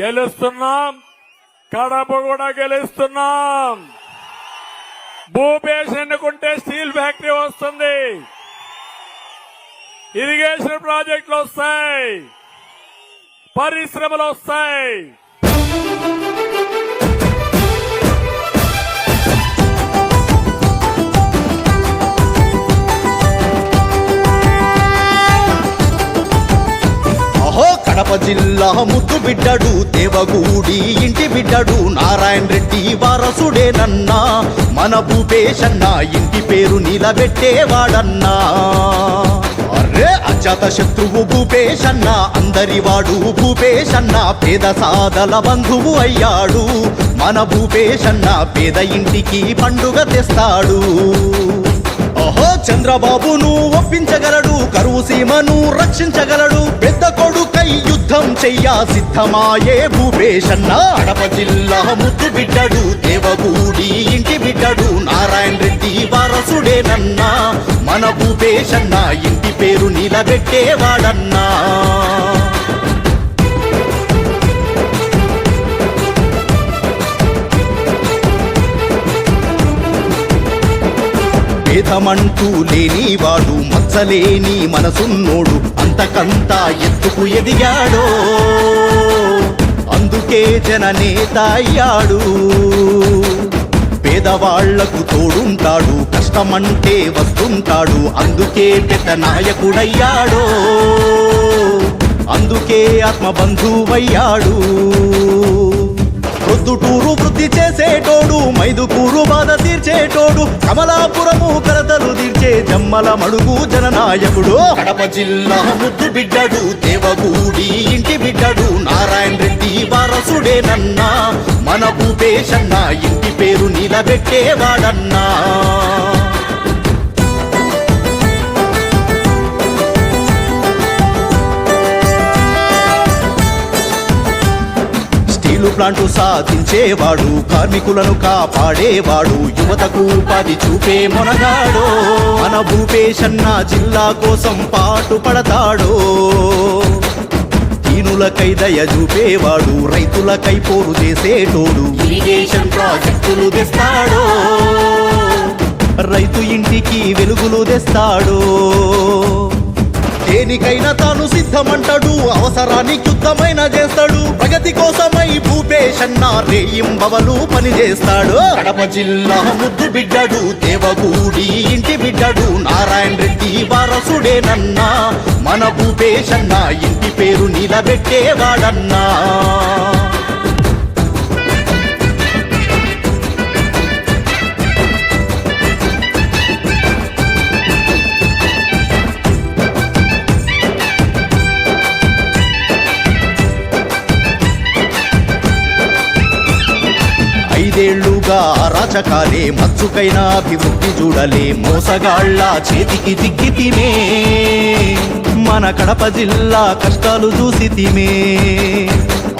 గెలుస్తున్నాం. కడప కూడా గెలుస్తున్నాం. భూపేష్ ఎన్నుకుంటే స్టీల్ ఫ్యాక్టరీ వస్తుంది. ఇరిగేషన్ ప్రాజెక్టులు వస్తాయి. పరిశ్రమలు వస్తాయి. కడప జిల్లా ముద్దు బిడ్డడు దేవగూడి ఇంటి బిడ్డడు నారాయణ రెడ్డి వారసుడేనన్నా మన భూపేశన్న ఇంటి పేరు నిలబెట్టేవాడన్నా. అర్రే అజాత శత్రువు భూపేశన్న అందరి వాడు భూపేశన్న పేద సాదల బంధువు అయ్యాడు. మన భూపేశన్న పేద ఇంటికి పండుగ తెస్తాడు. ఓహో చంద్రబాబును ఒప్పించగలడు కరువు సీమను రక్షించగలడు పెద్ద కొడుకై చెయ్యా సిద్ధమాయే భూపేశన్న. కడప జిల్లా ముద్దు బిడ్డడు దేవగూడి ఇంటి బిడ్డడు నారాయణ రెడ్డి వారసుడేనన్నా మన భూపేశన్న ఇంటి పేరు నిలబెట్టేవాడన్నా. భేదమంటూ లేనివాడు మచ్చలేని మనసున్నోడు అంతకంతా ఎత్తుకు ఎదిగాడో. అందుకే జననేత అయ్యాడు పేదవాళ్ళకు తోడుంటాడు కష్టమంటే వస్తుంటాడు అందుకే పెద్ద నాయకుడయ్యాడో. అందుకే ఆత్మబంధువయ్యాడు. ప్రొద్దుటూరు వృద్ధి చేసేటోడు మైదుకూరు బాధ తీర్చేటోడు కమలాపురము కరతలు తీర్చే జమ్మల మడుగు జననాయకుడు. కడప జిల్లా ముద్దు బిడ్డడు దేవగూడి ఇంటి బిడ్డడు నారాయణ రెడ్డి వారసుడేనన్నా మన భూపేశన్న ఇంటి పేరు నిలబెట్టేవాడన్నా. ప్లాంటు సాధించేవాడు కార్మికులను కాపాడేవాడు యువతకు ఉపాధి చూపే మొనగాడో మన భూపేశన్న జిల్లా కోసం పాటు పడతాడో. దీనులకై దయ చూపేవాడు రైతులకై పోరు చేసేటోడు ఇరిగేషన్ ప్రాజెక్టులు తెస్తాడో. రైతు ఇంటికి వెలుగులు తెస్తాడో. దేనికైనా తాను సిద్ధమంటాడు. అవసరానికి యుద్ధమైన చేస్తాడు. ప్రగతి కోసమై భూపేశన్న రేయింబవలు పని చేస్తాడు కడప జిల్లా ముద్దు బిడ్డడు దేవగూడి ఇంటి బిడ్డడు నారాయణ రెడ్డి వారసుడేనన్నా మన భూపేశన్న ఇంటి పేరు నిలబెట్టేవాడన్నా. ఐదేళ్ళుగా రాచకాలే మచ్చుకైనా అభివృద్ధి చూడలే మోసగాళ్ళ చేతికి దిక్కి తినే. మన కడప జిల్లా కష్టాలు చూసి తిమే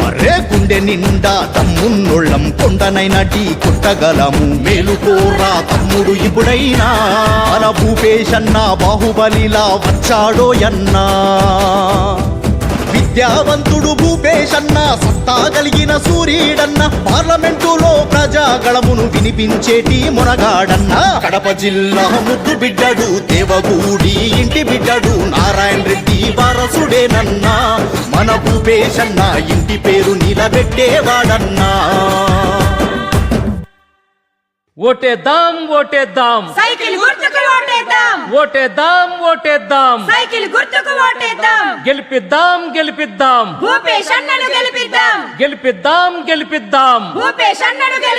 అరే గుండె నిండా తమ్మున్నోళ్ళం కొండనైనా టీ కొట్టగలము. మేలుకోరా తమ్ముడు ఇప్పుడైనా. మన భూపేశన్న బాహుబలిలా వచ్చాడో అన్నా విద్యావంతుడు భూపేశన్న సత్తా కలిగిన సూర్యుడన్న పార్లమెంటులో ప్రజాగళమును వినిపించేటి మునగాడన్న కడప జిల్లా ముద్దు బిడ్డడు దేవగూడి ఇంటి బిడ్డడు నారాయణ రెడ్డి వారసుడేనన్నా. మన భూపేశన్న ఇంటి పేరు నిలబెట్టేవాడన్నా. ఓటేద్దాం ఓటేద్దాం. సైకిల్ గుర్తుకు ఓటేద్దాం. ఓటేద్దాం ఓటేద్దాం. సైకిల్ గుర్తుకు ఓటేద్దాం. గెలిపిద్దాం గెలిపిద్దాం. భూపేష్ అన్నను గెలిపిద్దాం. గెలిపిద్దాం గెలిపిద్దాం. భూపేష్ అన్నను గెలి